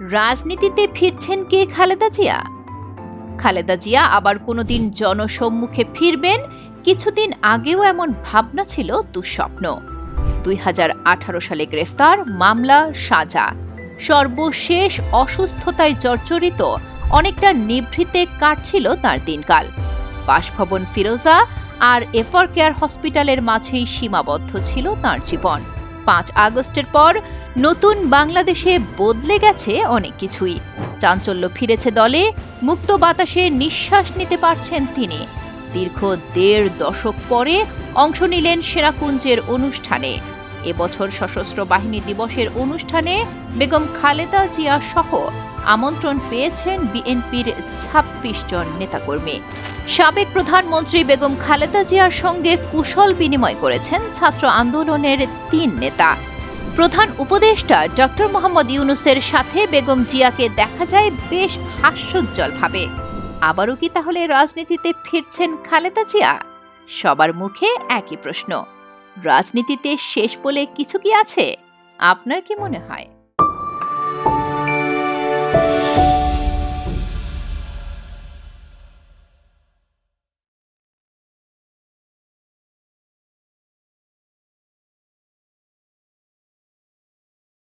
রাজনীতিতে ফিরছেন কে খালেদা জিয়া? খালেদা জিয়া আবার কোনোদিন জনসম্মুখে ফিরবেন? কিছুদিন আগেও এমন ভাবনা ছিল দুঃস্বপ্ন। দুই হাজার আঠারো সালে গ্রেফতার মামলা সাজা। সর্বশেষ অসুস্থতায় জর্জরিত, অনেকটা নিভৃতে কাটছিল তার দিনকাল। বাসভবন ফিরোজা আর এফআর কেয়ার হসপিটালের মাঝেই সীমাবদ্ধ ছিল তার জীবন। পাঁচ আগস্টের পর নতুন বাংলাদেশে বদলে গেছে অনেক কিছুই। চাঞ্চল্য ফিরেছে দলে, মুক্ত বাতাসে নিঃশ্বাস নিতে পারছেন তিনি। দীর্ঘ দেড় দশক পরে অংশ নিলেন সেনাকুঞ্জের অনুষ্ঠানে। এবছর সশস্ত্র বাহিনী দিবসের অনুষ্ঠানে বেগম খালেদা জিয়া সহ আমন্ত্রণ পেয়েছেন বিএনপির ছাব্বিশ জন নেতাকর্মী। সাবেক প্রধানমন্ত্রী বেগম খালেদা জিয়ার সঙ্গে কুশল বিনিময় করেছেন ছাত্র আন্দোলনের তিন নেতা। প্রধান উপদেষ্টা ডক্টর মোহাম্মদ ইউনুসের সাথে বেগম জিয়াকে দেখা যায় বেশ হাস্যোজ্জ্বলভাবে। আবারও কি তাহলে রাজনীতিতে ফিরছেন খালেদা জিয়া? সবার মুখে একই প্রশ্ন। রাজনীতিতে শেষ বলে কিছু কি আছে? আপনার কি মনে হয়?